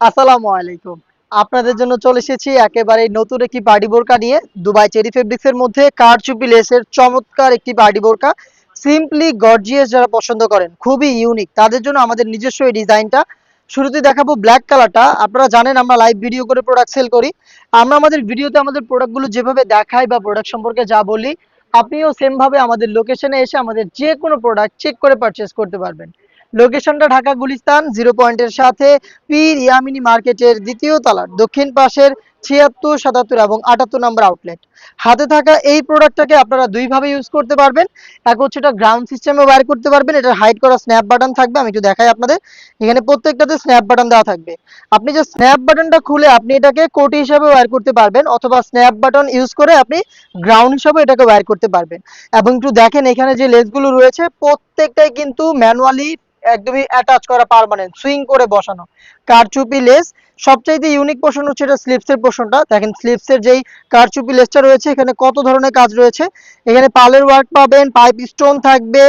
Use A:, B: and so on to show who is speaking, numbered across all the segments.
A: আসসালামু আলাইকুম। আপনাদের জন্য চলে এসেছি একেবারে নতুন একটি পার্টি বোরকা নিয়ে দুবাই চেরি ফেব্রিক্স এর মধ্যে কারচুপি লেসের চমৎকার একটি পার্টি বোরকা। সিম্পলি গর্জিয়াস যারা পছন্দ করেন, খুবই ইউনিক তাদের জন্য আমাদের নিজস্ব এই ডিজাইনটা। শুরুতে দেখাবো ব্ল্যাক কালারটা আপনারা জানেন আমরা লাইভ ভিডিও করে প্রোডাক্ট সেল করি। আমরা আমাদের ভিডিওতে আমাদের প্রোডাক্টগুলো যেভাবে দেখাই বা প্রোডাক্ট সম্পর্কে যা বলি, আপনিও সেম ভাবে আমাদের লোকেশনে এসে আমাদের যে কোনো প্রোডাক্ট চেক করে পারচেস করতে পারবেন। লোকেশনটা ঢাকা গুলিস্তান, জিরো পয়েন্টের সাথে পীর ইয়ামিনী মার্কেটের দ্বিতীয় তলার, দক্ষিণ পাশের ছিয়াত্তর, সাতাত্তর এবং আটাত্তর নম্বর আউটলেট হাতে থাকা এই প্রোডাক্টটাকে আপনারা দুইভাবে ইউজ করতে পারবেন। এক হচ্ছে এটা গ্রাউন্ড সিস্টেমে ওয়্যার করতে পারবেন এটা হাইড করা স্ন্যাপ বাটন থাকবে, আমি একটু দেখাই আপনাদের। এখানে প্রত্যেকটাতে স্ন্যাপ বাটন দেওয়া থাকবে। আপনি যে স্ন্যাপ বাটনটা খুলে আপনি এটাকে কোটি হিসাবে ওয়্যার করতে পারবেন, অথবা স্ন্যাপ বাটন ইউজ করে আপনি গ্রাউন্ড হিসাবে এটাকে ওয়্যার করতে পারবেন। এবং একটু দেখেন এখানে যে লেসগুলো রয়েছে, প্রত্যেকটাই কিন্তু ম্যানুয়ালি একদমই অ্যাটাচ করা পার্মানেন্ট সুইং করে বসানো। কারচুপি লেস সবচাইতে ইউনিক পোর্শন হচ্ছে এটা স্লিপসের পোর্শনটা দেখেন স্লিপসের যেই কারচুপি লেসটা রয়েছে, এখানে কত ধরনের কাজ রয়েছে? এখানে পালের ওয়ার্ক পাবেন পাইপ স্টোন থাকবে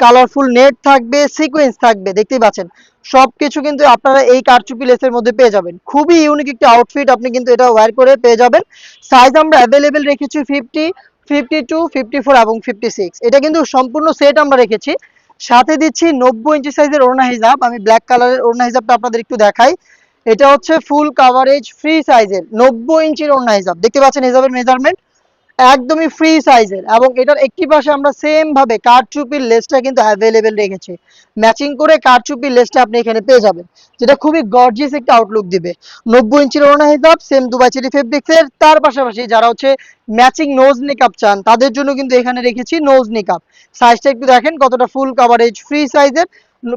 A: কালারফুল নেট থাকবে সিকোয়েন্স থাকবে, দেখতেই পাচ্ছেন? সবকিছু কিন্তু আপনারা এই কারচুপি লেসের মধ্যে পেয়ে যাবেন। খুবই ইউনিক একটি আউটফিট আপনি কিন্তু এটা ওয়্যার করে পেয়ে যাবেন। সাইজ আমরা অ্যাভেলেবেল রেখেছি fifty fifty two fifty four এবং ফিফটি সিক্স এটা কিন্তু সম্পূর্ণ সেট আমরা রেখেছি। সাথে দিচ্ছি নব্বই ইঞ্চি সাইজের ওড়না হিজাব। আমি ব্ল্যাক কালারের ওড়না হিজাবটা আপনাদের একটু দেখাই। এটা হচ্ছে ফুল কাভারেজ ফ্রি সাইজের নব্বই ইঞ্চির ওড়না হিজাব। দেখতে পাচ্ছেন হিজাবের মেজারমেন্ট একদমই ফ্রি সাইজের এবং এটার একটি পাশে আমরা সেম ভাবে কারচুপির লেসটা কিন্তু অ্যাভেলেবেল রেখেছি। ম্যাচিং করে কারচুপির লেসটা আপনি এখানে পেয়ে যাবেন, যেটা খুবই গর্জিয়াস একটা আউটলুক দিবে। নব্বই ইঞ্চির ওড়না হিসাব সেম দুবাই চেরি ফেব্রিক্সের তার পাশাপাশি যারা হচ্ছে ম্যাচিং নোজ নিকাপ চান, তাদের জন্য কিন্তু এখানে রেখেছি নোজ নিকাপ সাইজটা একটু দেখেন, কতটা ফুল কাভারেজ ফ্রি সাইজের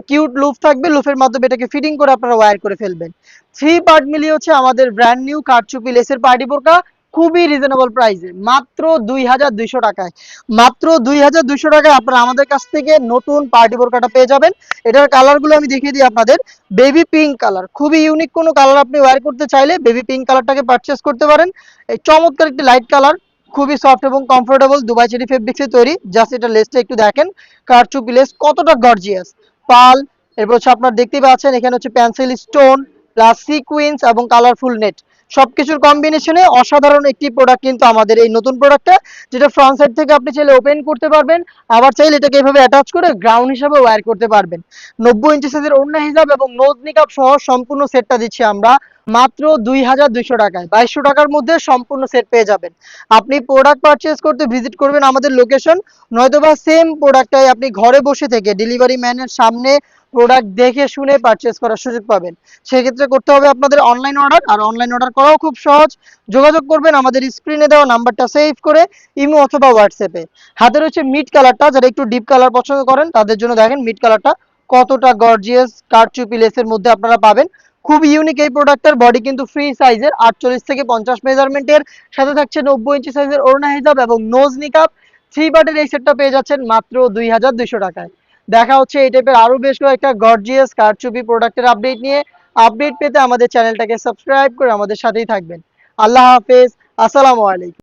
A: কিউট লুফ থাকবে লুফের মাধ্যমে এটাকে ফিটিং করে আপনারা ওয়্যার করে ফেলবেন। থ্রি পার্ট মিলিয়ে হচ্ছে আমাদের ব্র্যান্ড নিউ কারচুপি লেসের পার্টি বোরকা খুবই রিজনেবল প্রাইসে মাত্র দুই হাজার দুইশো টাকায়। মাত্র দুই হাজার দুইশো টাকায় আপনারা আমাদের কাছ থেকে নতুন পার্টি বোরকাটা পেয়ে যাবেন। এটার কালারগুলো আমি দেখিয়ে দিই আপনাদের। বেবি পিঙ্ক কালার খুবই ইউনিক কোনো কালার আপনি ওয়ার করতে চাইলে বেবি পিঙ্ক কালারটাকে পারচেস করতে পারেন। এই চমৎকার একটি লাইট কালার খুবই সফট এবং কমফোর্টেবল দুবাই চেরি ফেব্রিক্সে তৈরি। জাস্ট এটা লেসটা একটু দেখেন। কারচুপি লেস কতটা গর্জিয়াস পাল, এরপর হচ্ছে আপনার দেখতেই পাচ্ছেন, এখানে হচ্ছে পেন্সিল স্টোন প্লাস সিকুইন্স এবং কালারফুল নেট সবকিছুর কম্বিনেশনে অসাধারণ একটি প্রোডাক্ট কিন্তু আমাদের এই নতুন প্রোডাক্টটা যেটা ফ্রন্ট সাইড থেকে আপনি চাইলে ওপেন করতে পারবেন, আবার চাইলে এটাকে এভাবে অ্যাটাচ করে গ্রাউন্ড হিসাবে ওয়্যার করতে পারবেন। নব্বই ইঞ্চি সাইজের অন্য হিসাব এবং নোজ নিকাপ সহ সম্পূর্ণ সেটটা দিচ্ছি আমরা। মাত্র দুই হাজার দুইশো টাকায়। বাইশশো টাকার মধ্যে সম্পূর্ণ সেট পেয়ে যাবেন। আপনি প্রোডাক্ট পারচেস করতে ভিজিট করবেন আমাদের লোকেশন নয়তোবা সেম প্রোডাক্টটাই আপনি ঘরে বসে থেকে ডেলিভারি ম্যানের সামনে প্রোডাক্ট দেখে শুনে পারচেস করার সুযোগ পাবেন। সেক্ষেত্রে করতে হবে আপনাদের অনলাইন অর্ডার আর অনলাইন অর্ডার করাও খুব সহজ। যোগাযোগ করবেন আমাদের স্ক্রিনে দেওয়া নাম্বারটা সেভ করে ইমো অথবা হোয়াটসঅ্যাপে হাতে রয়েছে মিড কালারটা যারা একটু ডিপ কালার পছন্দ করেন, তাদের জন্য দেখেন মিড কালারটা কতটা গর্জিয়াস কারচুপি লেসের মধ্যে আপনারা পাবেন। খুব ইউনিক এই প্রোডাক্টের বডি কিন্তু ফ্রি সাইজের আটচল্লিশ থেকে পঞ্চাশ মেজারমেন্টের সাথে থাকছে নব্বই ইঞ্চি সাইজের ওড়না হিজাব এবং নোজ নিকাপ থ্রি পার্টের এই সেটটা পেয়ে যাচ্ছেন মাত্র দুই হাজার দুইশো টাকায়। দেখা হচ্ছে এই টাইপের আরও বেশ কয়েকটা গর্জিয়াস কারচুপি প্রোডাক্টের আপডেট নিয়ে। আপডেট পেতে আমাদের চ্যানেলটাকে সাবস্ক্রাইব করে আমাদের সাথেই থাকবেন। আল্লাহ হাফেজ, আসসালামু আলাইকুম।